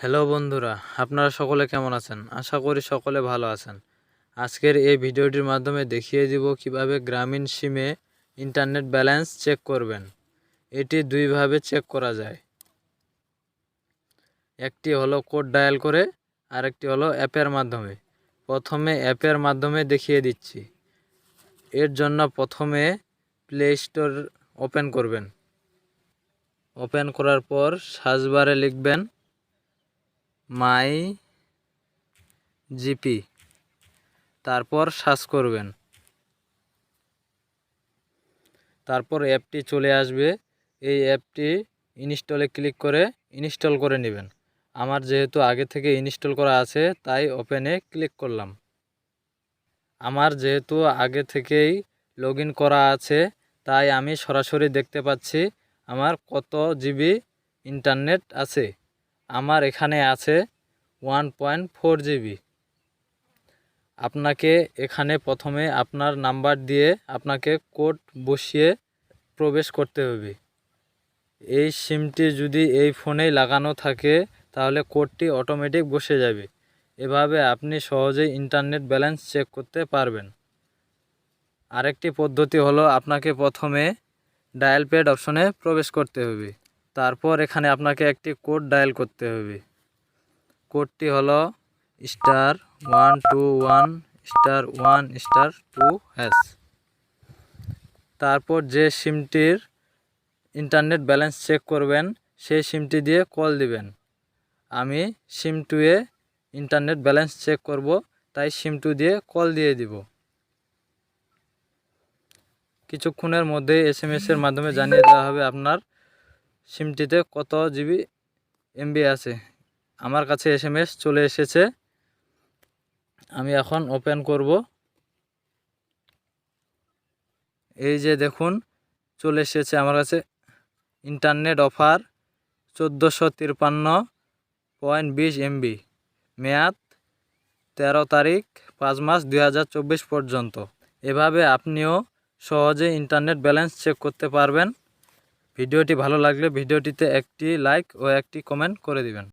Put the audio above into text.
Hello বন্ধুরা, আপনারা সকলে কেমন আছেন? আশা করি সকলে ভালো আছেন। আজকের এই ভিডিওটির মাধ্যমে দেখিয়ে দিব কীভাবে গ্রামীণ সিমে ইন্টারনেট ব্যালেন্স চেক করবেন। এটি দুইভাবে চেক করা যায়। একটি হলো কোড ডায়াল করে, আরেকটি হলো অ্যাপের মাধ্যমে। প্রথমে অ্যাপের মাধ্যমে দেখিয়ে দিচ্ছি। এর জন্য প্রথমে প্লে স্টোর ওপেন করবেন। ওপেন করার পর সার্চ বারে লিখবেন মাই জিপি। তারপর সার্চ করবেন। তারপর অ্যাপটি চলে আসবে। এই অ্যাপটি ইনস্টলে ক্লিক করে ইনস্টল করে নেবেন। আমার যেহেতু আগে থেকে ইনস্টল করা আছে, তাই ওপেনে ক্লিক করলাম। আমার যেহেতু আগে থেকেই লগ করা আছে, তাই আমি সরাসরি দেখতে পাচ্ছি আমার কত জিবি ইন্টারনেট আছে। আমার এখানে আছে ওয়ান পয়েন্ট ফোর জিবি। আপনাকে এখানে প্রথমে আপনার নাম্বার দিয়ে আপনাকে কোড বসিয়ে প্রবেশ করতে হবে। এই সিমটি যদি এই ফোনেই লাগানো থাকে, তাহলে কোডটি অটোমেটিক বসে যাবে। এভাবে আপনি সহজেই ইন্টারনেট ব্যালেন্স চেক করতে পারবেন। আরেকটি পদ্ধতি হলো আপনাকে প্রথমে ডায়াল প্যাড অপশনে প্রবেশ করতে হবে। তারপর এখানে আপনাকে একটি কোড ডায়াল করতে হবে। কোডটি হলো star one two one, star one, star two hash তারপর যে সিমটির ইন্টারনেট ব্যালেন্স চেক করবেন, সেই সিমটি দিয়ে কল দিবেন। আমি সিম টুয়ে ইন্টারনেট ব্যালেন্স চেক করব, তাই সিম টু দিয়ে কল দিয়ে দিব। কিছুক্ষণের মধ্যে এস এসের মাধ্যমে জানিয়ে দেওয়া হবে আপনার সিমটিতে কত জিবি এমবি আছে? আমার কাছে এস চলে এসেছে। আমি এখন ওপেন করব। এই যে দেখুন, চলে এসেছে আমার কাছে ইন্টারনেট অফার চোদ্দোশো তিরপান্ন পয়েন্ট বিশ এমবি। মেয়াদ তেরো তারিখ, পাঁচ মাস দু হাজার চব্বিশ পর্যন্ত। এভাবে আপনিও সহজে ইন্টারনেট ব্যালেন্স চেক করতে পারবেন। ভিডিওটি ভালো লাগলে ভিডিওটিতে একটি লাইক ও একটি কমেন্ট করে দিবেন।